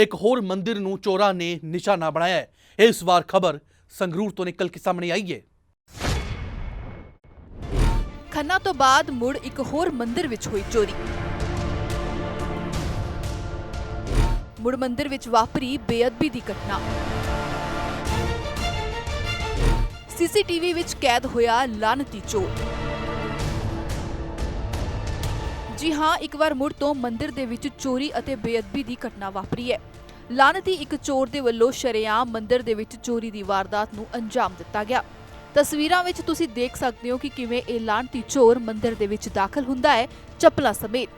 ਇੱਕ ਹੋਰ ਮੰਦਿਰ ਨੂੰ ਚੋਰਾਂ ਨੇ ਨਿਸ਼ਾਨਾ ਬਣਾਇਆ ਹੈ। ਇਸ ਵਾਰ ਖਬਰ ਸੰਗਰੂਰ ਤੋਂ ਨਿਕਲ ਕੇ ਸਾਹਮਣੇ ਆਈ ਹੈ। ਖੰਨਾ ਤੋਂ ਬਾਅਦ ਮੁੜ ਇੱਕ ਹੋਰ ਮੰਦਿਰ ਵਿੱਚ ਹੋਈ ਚੋਰੀ। ਮੁੜ ਮੰਦਿਰ ਵਿੱਚ ਵਾਪਰੀ ਬੇਅਦਬੀ ਦੀ ਘਟਨਾ। ਸੀਸੀਟੀਵੀ ਵਿੱਚ ਕੈਦ ਹੋਇਆ ਲਾਨਤੀ ਚੋਰ। ਜੀ ਹਾਂ, ਇੱਕ ਵਾਰ ਮੁੜ ਤੋਂ ਮੰਦਿਰ ਦੇ ਵਿੱਚ ਚੋਰੀ ਅਤੇ ਬੇਅਦਬੀ ਦੀ ਘਟਨਾ ਵਾਪਰੀ ਹੈ। ਲਾਨਤੀ ਇੱਕ ਚੋਰ ਦੇ ਵੱਲੋਂ ਸ਼ਰੇਆਮ ਮੰਦਿਰ ਦੇ ਵਿੱਚ ਚੋਰੀ ਦੀ ਵਾਰਦਾਤ ਨੂੰ ਅੰਜਾਮ ਦਿੱਤਾ ਗਿਆ। ਤਸਵੀਰਾਂ ਵਿੱਚ ਤੁਸੀਂ ਦੇਖ ਸਕਦੇ ਹੋ ਕਿ ਕਿਵੇਂ ਇਹ ਲਾਨਤੀ ਚੋਰ ਮੰਦਿਰ ਦੇ ਵਿੱਚ ਦਾਖਲ ਹੁੰਦਾ ਹੈ, ਚੱਪਲਾਂ ਸਮੇਤ।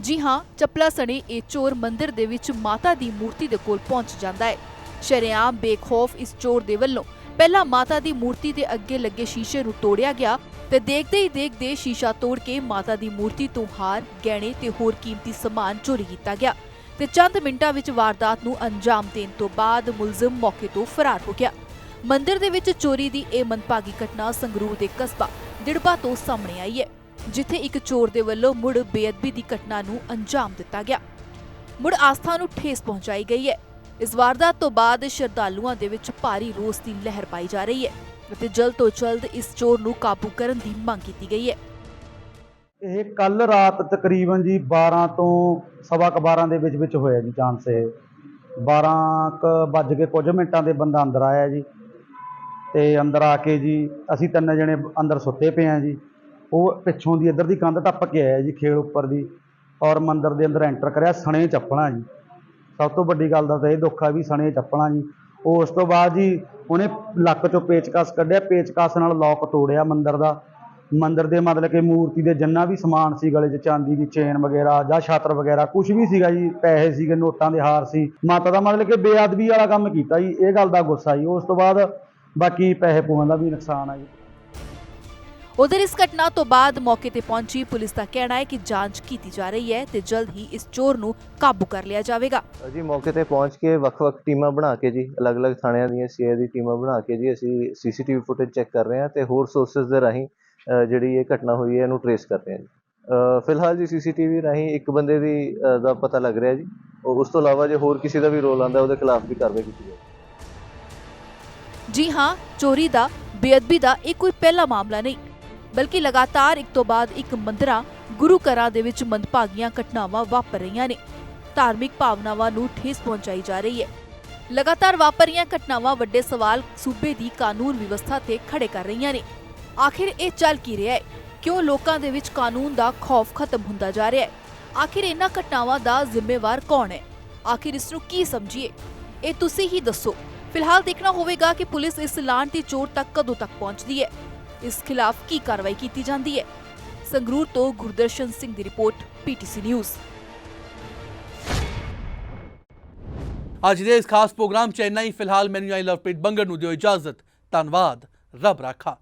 ਜੀ ਹਾਂ, ਚੱਪਲਾਂ ਸਣੇ ਇਹ ਚੋਰ ਮੰਦਿਰ ਦੇ ਵਿੱਚ ਮਾਤਾ ਦੀ ਮੂਰਤੀ ਦੇ ਕੋਲ ਪਹੁੰਚ ਜਾਂਦਾ ਹੈ। ਸ਼ਰੇਆਮ ਬੇਖੌਫ ਇਸ ਚੋਰ ਦੇ ਵੱਲੋਂ ਪਹਿਲਾਂ ਮਾਤਾ ਦੀ ਮੂਰਤੀ ਦੇ ਅੱਗੇ ਲੱਗੇ ਸ਼ੀਸ਼ੇ ਨੂੰ ਤੋੜਿਆ ਗਿਆ ਤੇ ਦੇਖਦੇ ਹੀ ਦੇਖਦੇ ਸ਼ੀਸ਼ਾ ਤੋੜ ਕੇ ਮਾਤਾ ਦੀ ਮੂਰਤੀ ਤੋਂ ਹਾਰ, ਗਹਿਣੇ ਤੇ ਹੋਰ ਕੀਮਤੀ ਸਮਾਨ ਚੋਰੀ ਕੀਤਾ ਗਿਆ। ਤੇ ਚੰਦ ਮਿੰਟਾਂ ਵਿੱਚ ਵਾਰਦਾਤ ਨੂੰ ਅੰਜਾਮ ਦੇਣ ਤੋਂ ਬਾਅਦ ਮੁਲਜ਼ਮ ਮੌਕੇ ਤੋਂ ਫਰਾਰ ਹੋ ਗਿਆ। ਮੰਦਿਰ ਦੇ ਵਿੱਚ ਚੋਰੀ ਦੀ ਇਹ ਮੰਦਭਾਗੀ ਘਟਨਾ ਸੰਗਰੂਰ ਦੇ ਕਸਬਾ ਦਿੜਬਾ ਤੋਂ ਸਾਹਮਣੇ ਆਈ ਹੈ, ਜਿੱਥੇ ਇੱਕ ਚੋਰ ਦੇ ਵੱਲੋਂ ਮੁੜ ਬੇਅਦਬੀ ਦੀ ਘਟਨਾ ਨੂੰ ਅੰਜਾਮ ਦਿੱਤਾ ਗਿਆ। ਮੁੜ ਆਸਥਾ ਨੂੰ ਠੇਸ ਪਹੁੰਚਾਈ ਗਈ ਹੈ। ਇਸ ਵਾਰਦਾਤ ਤੋਂ ਬਾਅਦ ਸ਼ਰਧਾਲੂਆਂ ਦੇ ਵਿੱਚ ਭਾਰੀ ਰੋਸ ਦੀ ਲਹਿਰ ਪਾਈ ਜਾ ਰਹੀ ਹੈ ਅਤੇ ਜਲਦ ਤੋਂ ਜਲਦ ਇਸ ਚੋਰ ਨੂੰ ਕਾਬੂ ਕਰਨ ਦੀ ਮੰਗ ਕੀਤੀ ਗਈ ਹੈ। ਇਹ ਕੱਲ ਰਾਤ ਤਕਰੀਬਨ ਜੀ 12 ਤੋਂ ਸਵਾ ਕੁ 12 ਦੇ ਵਿੱਚ ਵਿੱਚ ਹੋਇਆ ਜੀ ਚਾਂਸ ਇਹ। 12 ਕ ਵੱਜ ਕੇ ਕੁਝ ਮਿੰਟਾਂ ਦੇ ਬੰਦਾ ਅੰਦਰ ਆਇਆ ਜੀ ਤੇ ਅੰਦਰ ਆ ਕੇ ਜੀ ਅਸੀਂ ਤਿੰਨ ਜਣੇ ਅੰਦਰ ਸੁੱਤੇ ਪਏ ਆ ਜੀ। ਉਹ ਪਿੱਛੋਂ ਦੀ ਇੱਧਰ ਦੀ ਕੰਧ ਟੱਪ ਕੇ ਆਇਆ ਜੀ ਖੇਲ ਉੱਪਰ ਦੀ ਔਰ ਮੰਦਰ ਦੇ ਅੰਦਰ ਐਂਟਰ ਕਰਿਆ ਸਣੇ ਚੱਪਲਾਂ ਜੀ। ਸਭ ਤੋਂ ਵੱਡੀ ਗੱਲ ਦਾ ਤਾਂ ਇਹ ਦੁੱਖ ਆ ਵੀ ਸਣੇ ਚੱਪਲਾਂ ਜੀ। ਉਸ ਤੋਂ ਬਾਅਦ ਜੀ ਉਹਨੇ ਲੱਕ ਚੋਂ ਪੇਚਕਸ ਕੱਢਿਆ, ਪੇਚਕਸ ਨਾਲ ਲੋਕ ਤੋੜਿਆ ਮੰਦਰ ਦਾ। ਮੰਦਿਰ ਦੇ ਮਤਲਬ ਕਿ ਮੂਰਤੀ ਦੇ ਜਿੰਨਾ ਵੀ ਸਮਾਨ ਸੀ ਗਲੇ 'ਚ ਚਾਂਦੀ ਦੀ ਚੇਨ ਵਗੈਰਾ ਜਾਂ ਛਾਤਰ ਵਗੈਰਾ ਕੁਝ ਵੀ ਸੀਗਾ ਜੀ ਪੈਸੇ ਸੀਗੇ ਨੋਟਾਂ ਦੇ ਹਾਰ ਸੀ। ਮਾਤਾ ਦਾ ਮਤਲਬ ਕਿ ਬੇਅਦਬੀ ਵਾਲਾ ਕੰਮ ਕੀਤਾ ਜੀ ਇਹ ਗੱਲ ਦਾ ਗੁੱਸਾ ਜੀ। ਉਸ ਤੋਂ ਬਾਅਦ ਬਾਕੀ ਪੈਸੇ ਪੂਆਂ ਦਾ ਵੀ ਨੁਕਸਾਨ ਆ ਜੀ। ਉਧਰ ਇਸ ਘਟਨਾ ਤੋਂ ਬਾਅਦ ਮੌਕੇ ਤੇ ਪਹੁੰਚੀ ਪੁਲਿਸ ਦਾ ਕਹਿਣਾ ਹੈ ਕਿ ਜਾਂਚ ਕੀਤੀ ਜਾ ਰਹੀ ਹੈ ਤੇ ਜਲਦ ਹੀ ਇਸ ਚੋਰ ਨੂੰ ਕਾਬੂ ਕਰ ਲਿਆ ਜਾਵੇਗਾ। ਜੀ ਮੌਕੇ ਤੇ ਪਹੁੰਚ ਕੇ ਵੱਖ-ਵੱਖ ਟੀਮਾਂ ਬਣਾ ਕੇ ਜੀ ਅਲੱਗ-ਅਲੱਗ ਥਾਣਿਆਂ ਦੀਆਂ ਦੀ ਟੀਮਾਂ ਬਣਾ ਕੇ ਜੀ ਅਸੀਂ ਸੀਸੀਟੀਵੀ ਫੁਟੇਜ ਚੈੱਕ ਕਰ ਰਹੇ ਹਾਂ ਤੇ ਹੋਰ ਸੋਰਸਸ ਦੇ ਰਾਹੀਂ ਜਿਹੜੀ ਇਹ ਘਟਨਾ ਹੋਈ ਹੈ, ਇਹਨੂੰ ਟਰੇਸ ਕਰ ਰਹੇ ਹਾਂ ਜੀ। ਫਿਲਹਾਲ ਜੀ ਸੀਸੀਟੀਵੀ ਰਾਹੀਂ ਇੱਕ ਬੰਦੇ ਦੀ ਦਾ ਪਤਾ ਲੱਗ ਰਿਹਾ ਜੀ। ਉਸ ਤੋਂ ਇਲਾਵਾ ਜੇ ਹੋਰ ਕਿਸੇ ਦਾ ਵੀ ਰੋਲ ਆਂਦਾ ਉਹਦੇ ਖਿਲਾਫ ਵੀ ਕਾਰਵਾਈ ਕੀਤੀ ਜਾਵੇ ਜੀ ਹਾਂ, ਚੋਰੀ ਦਾ, ਬੇਅਦਬੀ ਦਾ ਇਹ ਕੋਈ ਪਹਿਲਾ ਮਾਮਲਾ ਨਹੀਂ, ਬਲਕਿ ਲਗਾਤਾਰ ਇੱਕ ਤੋਂ ਬਾਅਦ ਇੱਕ ਮੰਦਰਾਂ, ਗੁਰੂ ਘਰਾਂ ਦੇ ਵਿੱਚ ਮੰਦਭਾਗੀਆਂ ਘਟਨਾਵਾਂ ਵਾਪਰ ਰਹੀਆਂ ਨੇ। ਧਾਰਮਿਕ ਭਾਵਨਾਵਾਂ ਨੂੰ ਠੇਸ ਪਹੁੰਚਾਈ ਜਾ ਰਹੀ ਹੈ। ਲਗਾਤਾਰ ਵਾਪਰ ਰਹੀਆਂ ਘਟਨਾਵਾਂ ਵੱਡੇ ਸਵਾਲ ਸੂਬੇ ਦੀ ਕਾਨੂੰਨ ਵਿਵਸਥਾ ਤੇ ਖੜੇ ਕਰ ਰਹੀਆਂ ਨੇ। ਆਖਿਰ ਇਹ ਚੱਲ ਕੀ ਰਿਹਾ ਹੈ? ਕਿਉਂ ਲੋਕਾਂ ਦੇ ਵਿੱਚ ਕਾਨੂੰਨ ਦਾ ਖੌਫ ਖਤਮ ਹੁੰਦਾ ਜਾ ਰਿਹਾ ਹੈ? ਆਖਿਰ ਇਹਨਾਂ ਘਟਨਾਵਾਂ ਦਾ ਜ਼ਿੰਮੇਵਾਰ ਕੌਣ ਹੈ? ਆਖਿਰ ਇਸ ਨੂੰ ਕੀ ਸਮਝੀਏ? ਇਹ ਤੁਸੀਂ ਹੀ ਦੱਸੋ। ਫਿਲਹਾਲ ਦੇਖਣਾ ਹੋਵੇਗਾ ਕਿ ਪੁਲਿਸ ਇਸ ਲਾਂਟੀ ਚੋਰ ਤੱਕ ਕਦੋਂ ਤੱਕ ਪਹੁੰਚਦੀ ਹੈ। ਇਸ ਖਿਲਾਫ ਕੀ ਕਾਰਵਾਈ ਕੀਤੀ ਜਾਂਦੀ ਹੈ? ਸੰਗਰੂਰ ਤੋਂ ਗੁਰਦਰਸ਼ਨ ਸਿੰਘ ਦੀ ਰਿਪੋਰਟ, ਪੀਟੀਸੀ ਨਿਊਜ਼। ਅੱਜ ਦੇ ਇਸ ਖਾਸ ਪ੍ਰੋਗਰਾਮ ਚ ਫਿਲਹਾਲ ਮੈਨੂੰ ਆਈ ਲਵਪ੍ਰੀਤ ਬੰਗੜ ਨੂੰ ਦਿਓ ਇਜਾਜ਼ਤ। ਧੰਨਵਾਦ। ਰੱਬ ਰਾਖਾ।